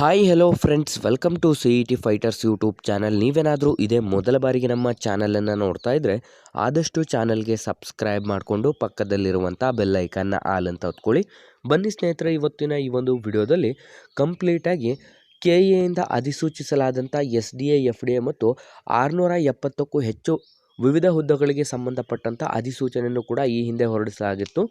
Hi hello friends welcome to C E T fighters YouTube channel ನೀವೇನಾದರೂ ಇದೇ ಮೊದಲ ಬಾರಿಗೆ ನಮ್ಮ ಚಾನಲನ್ನು ನೋಡ್ತಾ ಇದ್ದರೆ ಆದಷ್ಟು ಚಾನಲ್ಗೆ ಸಬ್ಸ್ಕ್ರೈಬ್ ಮಾಡಿಕೊಂಡು ಪಕ್ಕದಲ್ಲಿರುವಂಥ ಬೆಲ್ ಐಕನ್ನ ಆಲ್ ಅಂತ ಹೊತ್ಕೊಳ್ಳಿ. ಬನ್ನಿ ಸ್ನೇಹಿತರೆ, ಇವತ್ತಿನ ಈ ಒಂದು ವಿಡಿಯೋದಲ್ಲಿ ಕಂಪ್ಲೀಟಾಗಿ ಕೆ ಎಯಿಂದ ಅಧಿಸೂಚಿಸಲಾದಂಥ S D A F D A ಮತ್ತು ಆರುನೂರ ಎಪ್ಪತ್ತಕ್ಕೂ ಹೆಚ್ಚು ವಿವಿಧ ಹುದ್ದೆಗಳಿಗೆ ಸಂಬಂಧಪಟ್ಟಂಥ ಅಧಿಸೂಚನೆಯನ್ನು ಕೂಡ ಈ ಹಿಂದೆ ಹೊರಡಿಸಲಾಗಿತ್ತು.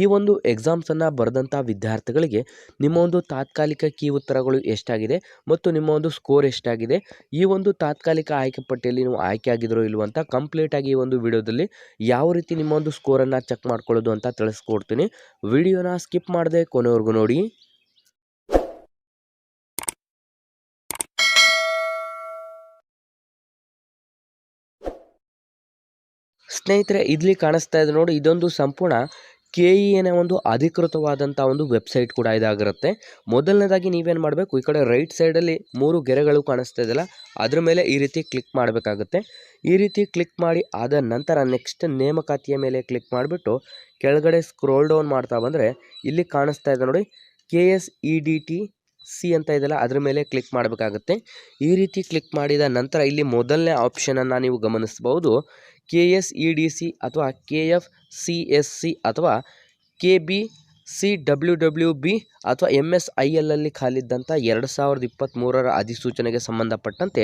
ಈ ಒಂದು ಎಕ್ಸಾಮ್ಸನ್ನು ಬರೆದಂಥ ವಿದ್ಯಾರ್ಥಿಗಳಿಗೆ ನಿಮ್ಮ ಒಂದು ತಾತ್ಕಾಲಿಕ ಕೀ ಉತ್ತರಗಳು ಎಷ್ಟಾಗಿದೆ ಮತ್ತು ನಿಮ್ಮ ಒಂದು ಸ್ಕೋರ್ ಎಷ್ಟಾಗಿದೆ, ಈ ಒಂದು ತಾತ್ಕಾಲಿಕ ಆಯ್ಕೆ ಪಟ್ಟಿಯಲ್ಲಿ ನೀವು ಆಯ್ಕೆ ಆಗಿದ್ರೋ ಇಲ್ವೋ ಅಂತ ಕಂಪ್ಲೀಟಾಗಿ ಈ ಒಂದು ವಿಡಿಯೋದಲ್ಲಿ ಯಾವ ರೀತಿ ನಿಮ್ಮ ಒಂದು ಸ್ಕೋರನ್ನು ಚೆಕ್ ಮಾಡ್ಕೊಳ್ಳೋದು ಅಂತ ತಿಳಿಸ್ಕೊಡ್ತೀನಿ. ವಿಡಿಯೋನ ಸ್ಕಿಪ್ ಮಾಡದೆ ಕೊನೆವರೆಗೂ ನೋಡಿ. ಸ್ನೇಹಿತರೆ ಇಲ್ಲಿ ಕಾಣಿಸ್ತಾ ಇದೆ ನೋಡಿ, ಇದೊಂದು ಸಂಪೂರ್ಣ ಕೆ ಇ ಎನ ಒಂದು ಅಧಿಕೃತವಾದಂಥ ಒಂದು ವೆಬ್ಸೈಟ್ ಕೂಡ ಇದಾಗಿರುತ್ತೆ. ಮೊದಲನೇದಾಗಿ ನೀವೇನು ಮಾಡಬೇಕು, ಈ ಕಡೆ ರೈಟ್ ಸೈಡಲ್ಲಿ ಮೂರು ಗೆರೆಗಳು ಕಾಣಿಸ್ತಾ ಇದೆಯಲ್ಲ, ಅದ್ರ ಮೇಲೆ ಈ ರೀತಿ ಕ್ಲಿಕ್ ಮಾಡಬೇಕಾಗುತ್ತೆ. ಈ ರೀತಿ ಕ್ಲಿಕ್ ಮಾಡಿ ಆದ ನಂತರ ನೆಕ್ಸ್ಟ್ ನೇಮಕಾತಿಯ ಮೇಲೆ ಕ್ಲಿಕ್ ಮಾಡಿಬಿಟ್ಟು, ಕೆಳಗಡೆ ಸ್ಕ್ರೋಲ್ ಡೌನ್ ಮಾಡ್ತಾ ಬಂದರೆ ಇಲ್ಲಿ ಕಾಣಿಸ್ತಾ ಇದೆ ನೋಡಿ, K S E D T C ಅಂತ ಇದೆಯಲ್ಲ, ಅದ್ರ ಮೇಲೆ ಕ್ಲಿಕ್ ಮಾಡಬೇಕಾಗುತ್ತೆ. ಈ ರೀತಿ ಕ್ಲಿಕ್ ಮಾಡಿದ ನಂತರ ಇಲ್ಲಿ ಮೊದಲನೇ ಆಪ್ಷನನ್ನು ನೀವು ಗಮನಿಸಬಹುದು. K S E D C ಅಥವಾ K F C S C ಅಥವಾ K B C W W B ಅಥವಾ ಎಂ ಎಸ್ ಐ ಎಲ್ಲಲ್ಲಿ ಖಾಲಿದ್ದಂಥ ಎರಡು ಸಾವಿರದ ಇಪ್ಪತ್ತ್ಮೂರರ ಅಧಿಸೂಚನೆಗೆ ಸಂಬಂಧಪಟ್ಟಂತೆ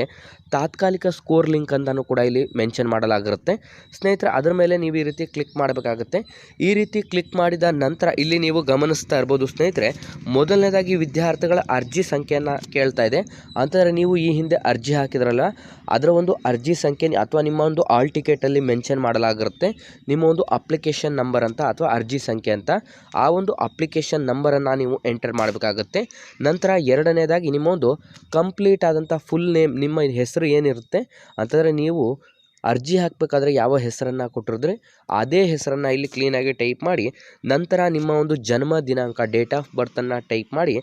ತಾತ್ಕಾಲಿಕ ಸ್ಕೋರ್ ಲಿಂಕ್ ಅಂತಲೂ ಕೂಡ ಇಲ್ಲಿ ಮೆನ್ಷನ್ ಮಾಡಲಾಗಿರುತ್ತೆ. ಸ್ನೇಹಿತರೆ, ಅದರ ಮೇಲೆ ನೀವು ಈ ರೀತಿ ಕ್ಲಿಕ್ ಮಾಡಬೇಕಾಗುತ್ತೆ. ಈ ರೀತಿ ಕ್ಲಿಕ್ ಮಾಡಿದ ನಂತರ ಇಲ್ಲಿ ನೀವು ಗಮನಿಸ್ತಾ ಇರ್ಬೋದು ಸ್ನೇಹಿತರೆ, ಮೊದಲನೇದಾಗಿ ವಿದ್ಯಾರ್ಥಿಗಳ ಅರ್ಜಿ ಸಂಖ್ಯೆಯನ್ನು ಕೇಳ್ತಾ ಇದೆ. ಅಂತಂದರೆ ನೀವು ಈ ಹಿಂದೆ ಅರ್ಜಿ ಹಾಕಿದ್ರಲ್ಲ, ಅದರ ಒಂದು ಅರ್ಜಿ ಸಂಖ್ಯೆ ಅಥವಾ ನಿಮ್ಮ ಒಂದು ಆಲ್ ಟಿಕೆಟಲ್ಲಿ ಮೆನ್ಷನ್ ಮಾಡಲಾಗಿರುತ್ತೆ. ನಿಮ್ಮ ಒಂದು ಅಪ್ಲಿಕೇಶನ್ ನಂಬರ್ ಅಂತ ಅಥವಾ ಅರ್ಜಿ ಸಂಖ್ಯೆ ಅಂತ. ಆ ಒಂದು ಅಪ್ಲಿಕೇಶನ್ ನಂಬರನ್ನು ನೀವು ಎಂಟರ್ ಮಾಡಬೇಕಾಗುತ್ತೆ. ನಂತರ ಎರಡನೇದಾಗಿ ನಿಮ್ಮ ಒಂದು ಕಂಪ್ಲೀಟ್ ಆದಂಥ ಫುಲ್ ನೇಮ್, ನಿಮ್ಮ ಹೆಸರು ಏನಿರುತ್ತೆ ಅಂತಂದರೆ ನೀವು ಅರ್ಜಿ ಹಾಕಬೇಕಾದ್ರೆ ಯಾವ ಹೆಸರನ್ನು ಕೊಟ್ಟಿರಿದ್ರೆ ಅದೇ ಹೆಸರನ್ನು ಇಲ್ಲಿ ಕ್ಲೀನಾಗಿ ಟೈಪ್ ಮಾಡಿ, ನಂತರ ನಿಮ್ಮ ಒಂದು ಜನ್ಮ ದಿನಾಂಕ ಡೇಟ್ ಆಫ್ ಬರ್ತನ್ನು ಟೈಪ್ ಮಾಡಿ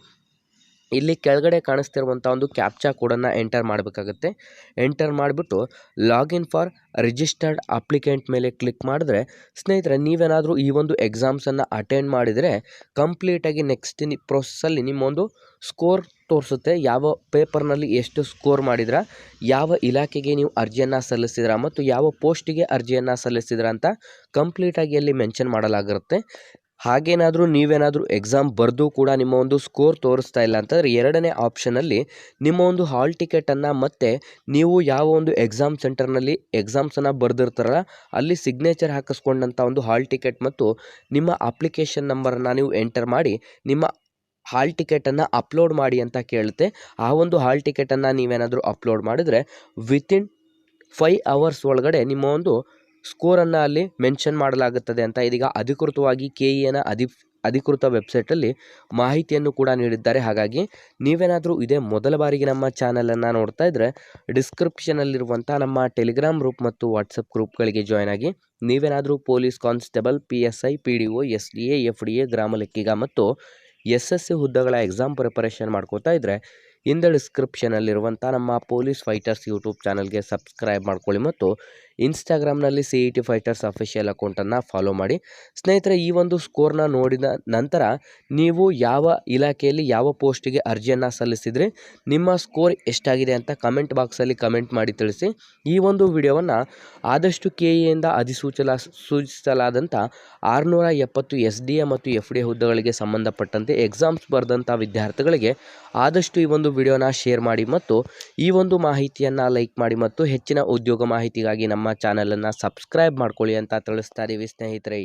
ಇಲ್ಲಿ ಕೆಳಗಡೆ ಕಾಣಿಸ್ತಿರುವಂಥ ಒಂದು ಕ್ಯಾಪ್ಚಾ ಕೋಡನ್ನು ಎಂಟರ್ ಮಾಡಬೇಕಾಗುತ್ತೆ. ಎಂಟರ್ ಮಾಡಿಬಿಟ್ಟು ಲಾಗಿನ್ ಫಾರ್ ರಿಜಿಸ್ಟರ್ಡ್ ಅಪ್ಲಿಕೆಂಟ್ ಮೇಲೆ ಕ್ಲಿಕ್ ಮಾಡಿದ್ರೆ ಸ್ನೇಹಿತರೆ, ನೀವೇನಾದರೂ ಈ ಒಂದು ಎಕ್ಸಾಮ್ಸನ್ನು ಅಟೆಂಡ್ ಮಾಡಿದರೆ ಕಂಪ್ಲೀಟಾಗಿ ನೆಕ್ಸ್ಟ್ ನಿ ಪ್ರೊಸೆಸ್ಸಲ್ಲಿ ನಿಮ್ಮೊಂದು ಸ್ಕೋರ್ ತೋರಿಸುತ್ತೆ. ಯಾವ ಪೇಪರ್ನಲ್ಲಿ ಎಷ್ಟು ಸ್ಕೋರ್ ಮಾಡಿದ್ರ, ಯಾವ ಇಲಾಖೆಗೆ ನೀವು ಅರ್ಜಿಯನ್ನು ಸಲ್ಲಿಸಿದ್ರ ಮತ್ತು ಯಾವ ಪೋಸ್ಟಿಗೆ ಅರ್ಜಿಯನ್ನು ಸಲ್ಲಿಸಿದ್ರ ಅಂತ ಕಂಪ್ಲೀಟಾಗಿ ಅಲ್ಲಿ ಮೆನ್ಷನ್ ಮಾಡಲಾಗಿರುತ್ತೆ. ಹಾಗೇನಾದರೂ ನೀವೇನಾದರೂ ಎಕ್ಸಾಮ್ ಬರೆದು ಕೂಡ ನಿಮ್ಮ ಒಂದು ಸ್ಕೋರ್ ತೋರಿಸ್ತಾ ಇಲ್ಲ ಅಂತಂದರೆ ಎರಡನೇ ಆಪ್ಷನಲ್ಲಿ ನಿಮ್ಮ ಒಂದು ಹಾಲ್ ಟಿಕೆಟನ್ನು ಮತ್ತೆ ನೀವು ಯಾವ ಒಂದು ಎಕ್ಸಾಮ್ ಸೆಂಟರ್ನಲ್ಲಿ ಎಕ್ಸಾಮ್ಸನ್ನು ಬರೆದಿರ್ತಾರಲ್ಲ, ಅಲ್ಲಿ ಸಿಗ್ನೇಚರ್ ಹಾಕಿಸ್ಕೊಂಡಂಥ ಒಂದು ಹಾಲ್ ಟಿಕೆಟ್ ಮತ್ತು ನಿಮ್ಮ ಅಪ್ಲಿಕೇಶನ್ ನಂಬರನ್ನು ನೀವು ಎಂಟರ್ ಮಾಡಿ, ನಿಮ್ಮ ಹಾಲ್ ಟಿಕೆಟನ್ನು ಅಪ್ಲೋಡ್ ಮಾಡಿ ಅಂತ ಕೇಳುತ್ತೆ. ಆ ಒಂದು ಹಾಲ್ ಟಿಕೆಟನ್ನು ನೀವೇನಾದರೂ ಅಪ್ಲೋಡ್ ಮಾಡಿದರೆ ವಿತಿನ್ ಫೈ ಅವರ್ಸ್ ಒಳಗಡೆ ನಿಮ್ಮ ಒಂದು ಸ್ಕೋರನ್ನು ಅಲ್ಲಿ ಮೆನ್ಷನ್ ಮಾಡಲಾಗುತ್ತದೆ ಅಂತ ಇದೀಗ ಅಧಿಕೃತವಾಗಿ ಕೆ ಇ ಎನ ಅಧಿ, ಅಧಿಕೃತ ವೆಬ್ಸೈಟಲ್ಲಿ ಮಾಹಿತಿಯನ್ನು ಕೂಡ ನೀಡಿದ್ದಾರೆ. ಹಾಗಾಗಿ ನೀವೇನಾದರೂ ಇದೇ ಮೊದಲ ಬಾರಿಗೆ ನಮ್ಮ ಚಾನಲನ್ನು ನೋಡ್ತಾ ಇದ್ದರೆ ಡಿಸ್ಕ್ರಿಪ್ಷನಲ್ಲಿರುವಂಥ ನಮ್ಮ ಟೆಲಿಗ್ರಾಮ್ ಗ್ರೂಪ್ ಮತ್ತು ವಾಟ್ಸಪ್ ಗ್ರೂಪ್ಗಳಿಗೆ ಜಾಯ್ನ್ ಆಗಿ ನೀವೇನಾದರೂ police constable, P S I, P D O, S D A, F D A, ಗ್ರಾಮ ಲೆಕ್ಕಿಗ ಮತ್ತು ಎಸ್ ಎಸ್ ಸಿ ಹುದ್ದೆಗಳ ಎಕ್ಸಾಮ್ ಪ್ರಿಪರೇಷನ್ ಮಾಡ್ಕೋತಾ ಇದ್ದರೆ ಇಂದ ಡಿಸ್ಕ್ರಿಪ್ಷನಲ್ಲಿರುವಂಥ ನಮ್ಮ ಪೊಲೀಸ್ ಫೈಟರ್ಸ್ ಯೂಟ್ಯೂಬ್ ಚಾನಲ್ಗೆ ಸಬ್ಸ್ಕ್ರೈಬ್ ಮಾಡ್ಕೊಳ್ಳಿ ಮತ್ತು ಇನ್ಸ್ಟಾಗ್ರಾಮ್ನಲ್ಲಿ C E T fighters official ಅಕೌಂಟನ್ನು ಫಾಲೋ ಮಾಡಿ. ಸ್ನೇಹಿತರೆ, ಈ ಒಂದು ಸ್ಕೋರ್ನ ನೋಡಿದ ನಂತರ ನೀವು ಯಾವ ಇಲಾಖೆಯಲ್ಲಿ ಯಾವ ಪೋಸ್ಟಿಗೆ ಅರ್ಜಿಯನ್ನು ಸಲ್ಲಿಸಿದರೆ, ನಿಮ್ಮ ಸ್ಕೋರ್ ಎಷ್ಟಾಗಿದೆ ಅಂತ ಕಮೆಂಟ್ ಬಾಕ್ಸಲ್ಲಿ ಕಮೆಂಟ್ ಮಾಡಿ ತಿಳಿಸಿ. ಈ ಒಂದು ವಿಡಿಯೋವನ್ನು ಆದಷ್ಟು ಕೆ ಎಯಿಂದ ಅಧಿಸೂಚಲ, ಸೂಚಿಸಲಾದಂಥ ಆರುನೂರ ಎಪ್ಪತ್ತು ಎಸ್ ಡಿ ಎ ಮತ್ತು ಎಫ್ ಡಿ ಹುದ್ದೆಗಳಿಗೆ ಸಂಬಂಧಪಟ್ಟಂತೆ ಎಕ್ಸಾಮ್ಸ್ ಬರೆದಂಥ ವಿದ್ಯಾರ್ಥಿಗಳಿಗೆ ಆದಷ್ಟು ಈ ಒಂದು ವಿಡಿಯೋನ ಶೇರ್ ಮಾಡಿ ಮತ್ತು ಈ ಒಂದು ಮಾಹಿತಿಯನ್ನು ಲೈಕ್ ಮಾಡಿ ಮತ್ತು ಹೆಚ್ಚಿನ ಉದ್ಯೋಗ ಮಾಹಿತಿಗಾಗಿ ನಮ್ಮ ಚಾನಲನ್ನು ಸಬ್ಸ್ಕ್ರೈಬ್ ಮಾಡ್ಕೊಳ್ಳಿ ಅಂತ ತಿಳಿಸ್ತಾ ಇದ್ದೀವಿ ಸ್ನೇಹಿತರೆ.